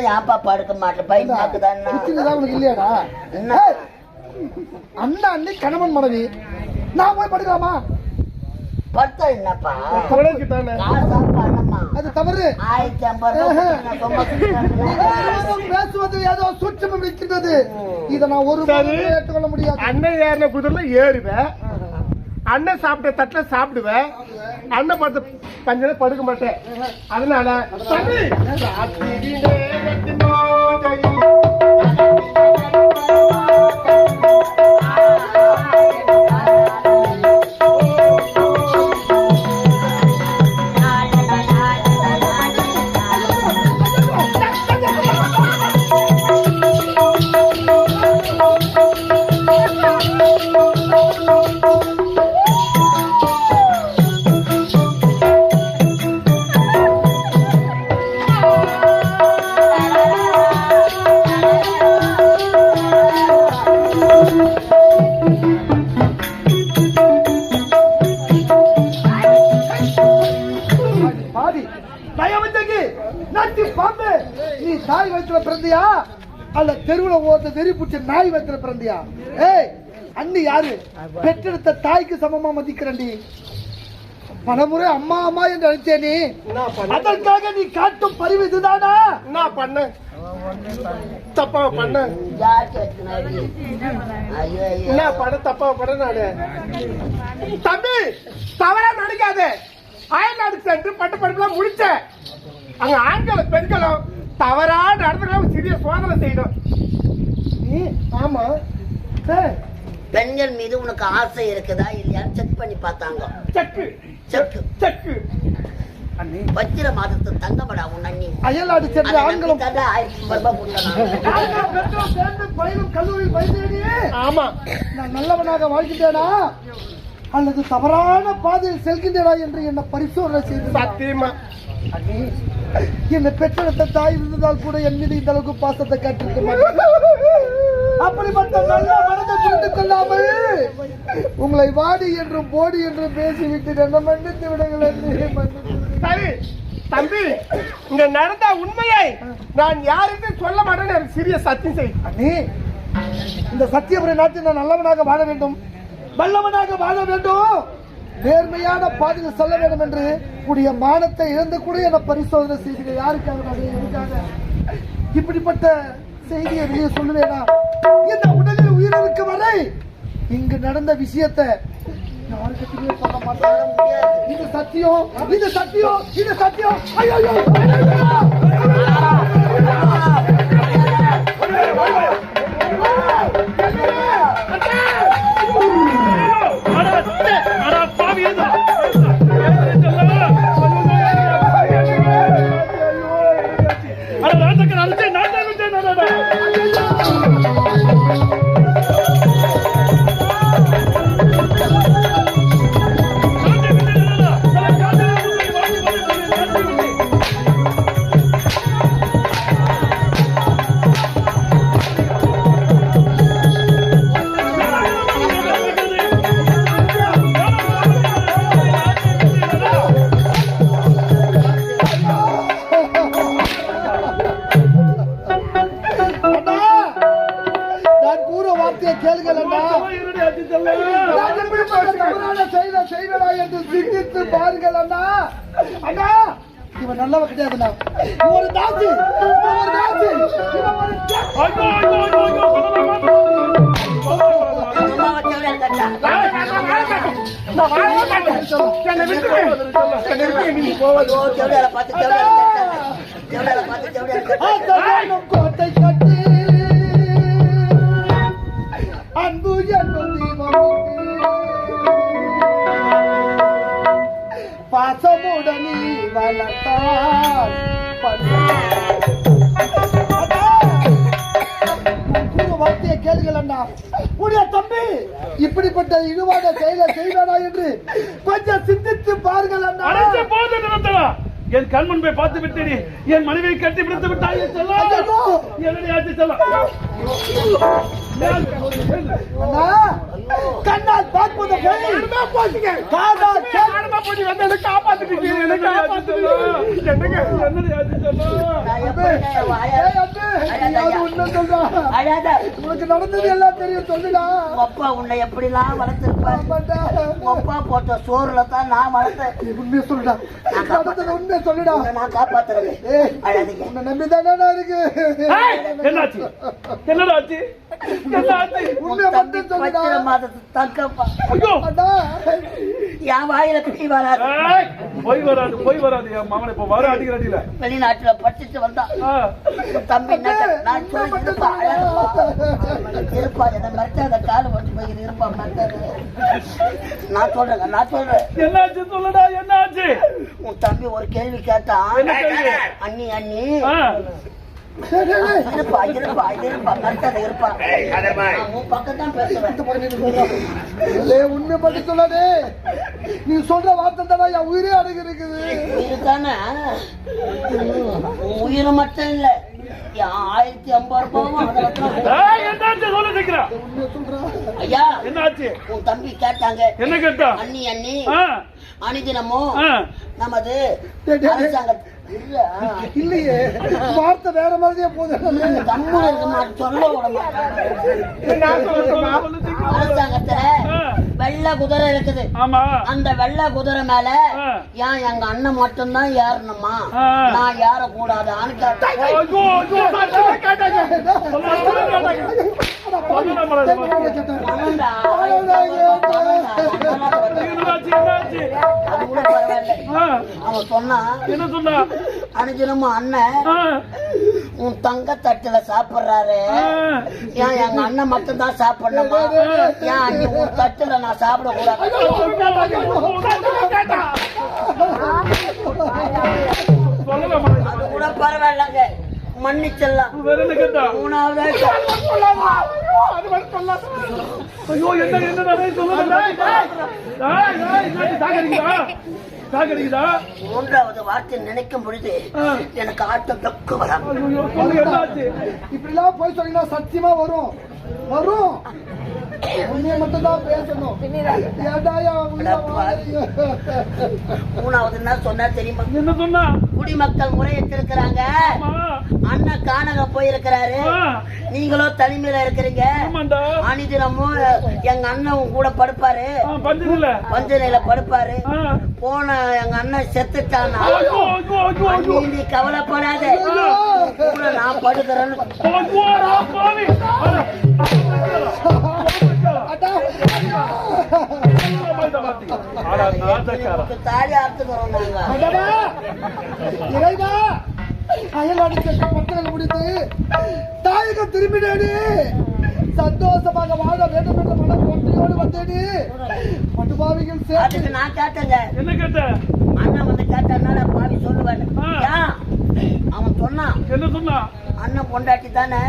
மட்டும் ஏன்ப்பா படுக்க மாட்டேன்? பையனாக்கு தானே புத்திதான் உனக்கு இல்லையாடா? அண்ணா அண்ணி கணவன் மனைவி நான் போய் படுக்கலாமா? படுத்தா என்னப்பா? அது தவறு. பேசுவது ஏதோ சூட்சமம் இருக்கின்றது இதை நான் ஒரு ஏற்றுக்கொள்ள முடியாது. அண்ணன் ஏறின குதிரைல ஏறுவேன். அண்ணன் சாப்பிட்ட தட்டுல சாப்பிடுவேன். அண்ணன் பார்த்து பஞ்சல படுக்க மாட்டேன். அதனால நயவஞ்சகி நட்டி பாம்பு. நீ தாய் வயிற்றுல பிறந்தியா? அல்ல தெருவுல வெறி பிடிச்ச நாய் வயிற்றுல பிறந்தியா? ஏய் அண்ணி யாரு? பெற்றெடுத்த தாய்க்கு சமமா மதிக்கிறண்டி பலமுறை அம்மா அம்மா என்று அழைச்சே நீ. அதற்காக நீ காட்டும் பரிவு இதுதானா? என்ன பண்ண தப்பா பண்ண ஐயோ பண்ண தப்பா பண்ண நானு. தம்பி தவறா நடிக்காத. அயல்நாடு சென்று பட்ட படிப்புலாம் முடிச்சேன். அங்க ஆண்களும் பெண்களும் தவறா நடந்துக்கலாம் சிறிய சோதனை செய்யணும் நீ ஆமா. ஏய், பெண்கள் மீது உனக்கு ஆசை இருக்குதா இல்லையான்னு செக் பண்ணி பார்த்தாங்க. செக்கு செக்கு செக்கு வச்சிர மாதத்து தங்கமடா உன் அண்ணி. அயல்நாடு சென்ற ஆண்களும் ஆயிரத்தி ரூபாய் கொடுத்தா ஆண்களும் பெண்களும் சேர்ந்து பயிலும் கல்லூரியில் பயின்றேனே ஆமா. நான் நல்லவனாக வாழ்கின்றேனா அல்லது தவறான பாதையில் செல்கின்றேனா என்று என்ன பரிசோதனை செய்து சத்தியமா? என்னை பெற்றெடுத்த தாய் இருந்ததால் கூட என் மீது இந்த அளவுக்கு பாசத்தை காட்டிருக்க மாட்டேன். அப்படிப்பட்ட நல்ல மனதை புரிந்து கொள்ளாமல் உங்களை வாடி என்றும் போடி என்றும் பேசிவிட்டு என்ன மன்னித்து விடுங்கள் என்று. சரி தம்பி இங்க நடந்த உண்மையை நான் யாருக்கு சொல்ல மாட்டேன்னு எனக்கு சிறிய சத்தியம் செய் அண்ணே இந்த சத்தியபுரி நாட்டில் நான் நல்லவனாக வாழ வேண்டும். வல்லவனாக வாழ வேண்டும் நேர்மையான பாதையில் செல்ல வேண்டும் என்று கூடிய மானத்தை இழந்து கூட என பரிசோதனை செய்தீங்க யாருக்காக நான் எதுக்காக இப்படிப்பட்ட செய்தியை வெளியே சொல்லுவேனா இந்த உடலில் உயிர் வரை இங்கு நடந்த விஷயத்தை சொல்ல மாட்டாங்க இது சத்தியம் இது சத்தியம் இது சத்தியம் ஐயோ ஐயோ, வார்த்தையை கேளுங்கள் செயலை செய்வதா என்று சிந்தித்து பாருங்கள் அண்ணா. அண்ணா இவன் நல்லவ கிடையாதுண்ணா. இவன் ஒரு தாசி. இவன் ஒரு தாசி இவன் ஒரு தாசி. ஆத்தமானம் கோட்டை கட்டி. வளர்த்தால் வார்த்தையை கேளுங்கள் உடைய தம்பி இப்படிப்பட்ட இழுவாத செயலை செய்வானா என்று கொஞ்சம் சிந்தித்து பாருங்கள் அண்ணா. போது நிறுத்தலா என் கண் முன்பே பார்த்து விட்டேனே. என் மனைவியை கட்டி பிடித்து விட்டாய்! என்னுடைய ஆட்சி செல்லா? அண்ணா! கண்ணால் பார்ப்பது போய் உனக்கு நடந்தது எல்லாம் தெரியும் சொல்லுடா அப்பா உன்னை எப்படிலாம். உங்க அப்பா போட்ட சோறுல தான் நான் வளர்த்தேன் உண்மையை சொல்லுடா நடந்தது உண்மையை சொல்லுடா நான் காப்பாத்துறேன் உன்னை நம்பிதானே இருக்கு என்னாச்சு என்னடா ஆச்சு என்ன ஆச்சு உண்மையை உன் தம்பி மட்டும் சொல்லுடா பச்சிர மாதத்து தங்கப்பா ஐயோ அண்ணா என் வாயில பிடி வராது போய் வராது போய் வராது. என் மாமனை இப்ப வர அடிக்கிற அடியில வெளிநாட்டுல படிச்சுட்டு வந்தான் தம்பி நான் சொல்லி இருப்பா. இருப்பா என்ன மறைச்சாத கால வச்சு போய் இருப்பா மறைச்சாத நான் சொல்றேங்க நான் சொல்றேன். என்னாச்சு சொல்லுடா என்னாச்சு? உன் தம்பி ஒரு கேள்வி கேட்டான்? அண்ணி அண்ணி. இருப்பா இருப்பா உன் பக்கம் தான் பேசுவேன் மட்டும் சொல்லாதே. நீ சொல்ற வார்த்தை தானே என் உயிரே அடங்கி இருக்குது உயிர் தானே உன் உயிர் மட்டும் இல்ல ஆயிரத்தி ஐம்பது ரூபாவும் ஐயா என்னாச்சு உன் தம்பி கேட்டாங்க. என்ன கேட்டா? அண்ணி அண்ணி ஆ, அணிதினமும். நமது. அரசாங்க இல்லையே. வார்த்தை வேற மாதிரியே போகுது. வெள்ளை குதிரை இருக்குது. அந்த வெள்ளை குதிரை மேல. ஏன் எங்க அண்ணன் மட்டும்தான் ஏறணுமா. நான் ஏற கூடாதான்னு கேட்டேன் அவன் என்ன சொன்னா? அனுதினமும் அண்ணன் உன் தங்க தட்டுல சாப்பிடுறாரு. ஏன் எங்க அண்ணன் மட்டும் தான் சாப்பிடணுமா? ஏன் அண்ணி உன் தட்டுல நான் சாப்பிட கூடாது. அது கூட பரவாயில்லங்க. என்ன கேட்டா? மூணாவது ஐயோ என்ன என்ன சொல்லுங்க. மூன்றாவது வார்த்தை நினைக்கும் பொழுது. எனக்கு ஆட்டம் தக்கு வராம என்னாச்சு? இப்படிலாம் போய் சொன்னீங்கன்னா சத்தியமா வரும். வரும். மட்டும் தான் பேசணும்? மூணாவது என்ன சொன்னா தெரியுமா என்ன சொன்னா குடிமக்கள் முறையிட்டிருக்கிறாங்க அண்ணன் கானகம் போயிருக்கிறாரு. நீங்களும் தனிமையில இருக்கிறீங்க. அனிதினமும் எங்க அண்ணன் கூட படுப்பாரு. பஞ்சனையில படுப்பாரு. போன எங்க அண்ணன் செத்துட்டானா? நீ கவலைப்படாத. நான் படுக்கிறேன்னு இறைவா அயல்நாடு சென்ற பக்தர்கள் முடித்து தாயகம் திரும்பினேனே சந்தோஷமாக வாழ வேண்டும் என்ற மன ஒன்றையோடு வந்தேனே பட்டுபாவிகள் சேர்த்து நான் கேட்டேங்க என்ன கேட்ட அண்ணன் வந்து கேட்டான்னா பாவி சொல்லுவேன்? அவன் சொன்னான் என்ன சொன்னா அண்ணன் பொண்டாட்டி தானே.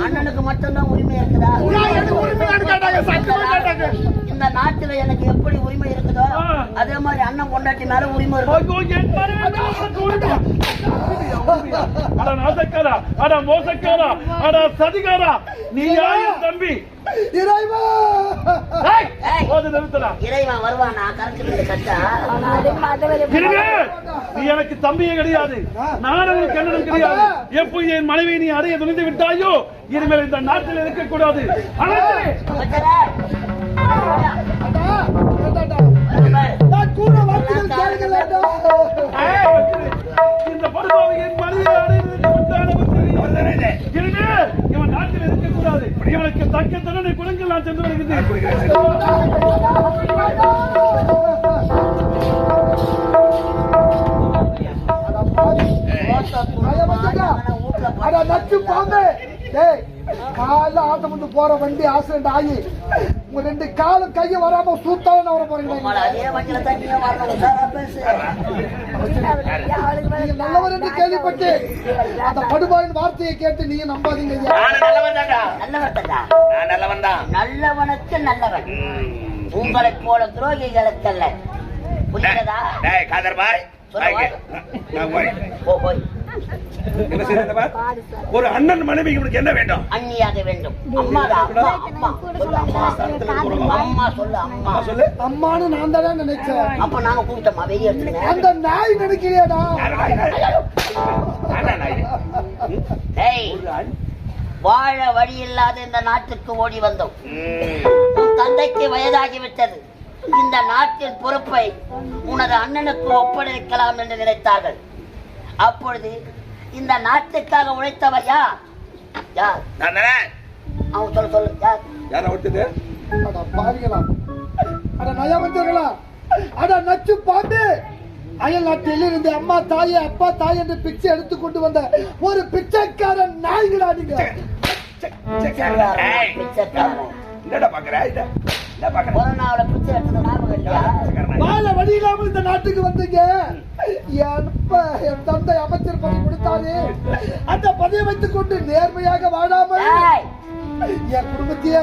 அண்ணனுக்கு மட்டும்தான் உரிமை இருக்குதா கேட்டாங்க சத்தியமா கேட்டாங்க. இந்த நாட்டுல எனக்கு எப்படி உரிமை இருக்கு அதே மாதிரி அண்ணன் பொண்டாட்டி மேல உரிமை? அட நாசக்காரா அட மோசக்காரா அட சதிகாரா. நீ தம்பி? இறைவா! இறைவன் வருவானா கறக்கு கட்டா. நீ எனக்கு தம்பியே கிடையாது. நான் உனக்கு கண்ணனும் கிடையாது. எப்போ என் மனைவி நீ அடைய துணிந்து விட்டாயோ? இனிமேல் இந்த நாட்டில் இருக்கக்கூடாது. அனைத்து கூட வார்த்தைகள் வச்சிரு. இந்த படுபாவை என் மனைவி அடைவதற்கு உண்டான. இருங்க. இவன் நாட்டில் இருக்கக்கூடாது இவனுக்கு தக்க தண்டனை குழந்தை நான் சென்று வருகிறேன் நச்சு பாம்பு. டேய், காலைல ஆட்டம் வந்து போற வண்டி ஆக்சிடென்ட் ஆகி உங்க ரெண்டு காலும் கையும் வராம சூத்தாலும் வர போறீங்க உங்களை நல்லவர் என்று கேள்விப்பட்டு அந்த படுபாயின் வார்த்தையை கேட்டு நீங்க நம்பாதீங்க நல்லவன் தான். நல்லவனுக்கு நல்லவன். உங்களைப் போல துரோகிகளுக்கல்ல. புரிகிறதா? டேய் காதர் பாய். சொல்ல வா. நான் போய். போ போய். என்ன செய்யறதா ஒரு அண்ணன் மனைவி இவனுக்கு என்ன வேண்டும்? அண்ணியாக வேண்டும். அம்மா அம்மா அம்மா. சொல்லு அம்மா. அம்மா சொல்லு அம்மா. சொல்லு. அம்மான்னு நான் தானே நினைச்சேன். அப்ப நாங்க கூப்பிட்டோமா? வெளியே எடுத்துங்க அந்த நாய் நினைக்கிறியாடா வாழ வழி இல்லாத இந்த நாட்டுக்கு ஓடி வந்தோம். தந்தைக்கு வயதாகிவிட்டது. இந்த நாட்டின் பொறுப்பை உனது அண்ணனுக்கு ஒப்படைக்கலாம் என்று நினைத்தார்கள். அப்பொழுது இந்த நாட்டுக்காக உழைத்தவர் யார்? யார்? அவன் சொல்ல சொல்லு யார்? யாரை விட்டது அட பாவிகளா. அட நயவஞ்சர்களா அட நச்சு பாண்டு அயல் நாட்டில் இருந்து அம்மா தாயே அப்பா தாய் என்று பிச்சை எடுத்து கொண்டு வந்த ஒரு பிச்சைக்காரன் நாய்களா நீங்க? பிச்சைக்காரன். என்னடா பாக்குற? இத? என்ன பாக்குற கொரோனாவில பிச்சை எடுத்தது ஞாபகம் இல்லையா? வாழ வழி இல்லாமல் இந்த நாட்டுக்கு வந்தீங்க. என் அப்பா, என் தந்தை அமைச்சர் பதவி கொடுத்தாரு. அந்த பதவியை வைத்துக் கொண்டு நேர்மையாக வாழாமல் என் குடும்பத்தையே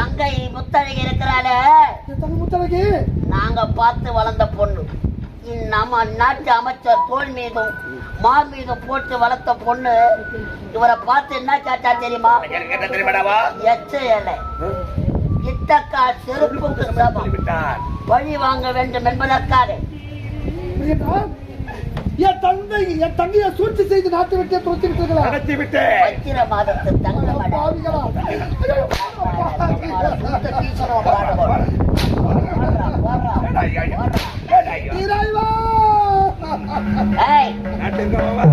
தங்கை முத்தழகி இருக்கிறாளே. முத்தலகி நாங்க பார்த்து வளர்ந்த பொண்ணு. நம்ம நாட்டு அமைச்சர் தோல் மீதும் மா மீதும் போட்டு வளர்த்த பொண்ணு இவரை பார்த்து என்ன கேட்டா தெரியுமா? எனக்கு என்ன தெரியுமாடாவா எச்ச இலை இட்டக்கா செருப்புக்கு சமம். பழி வாங்க வேண்டும் என்பதற்காக? என் தந்தை என் தங்கையை சூழ்ச்சி செய்து நாட்டு விட்டே துரத்தி விட்டீர்களா நடத்தி விட்டேன் மாதத்து தங்கமடை pegar uma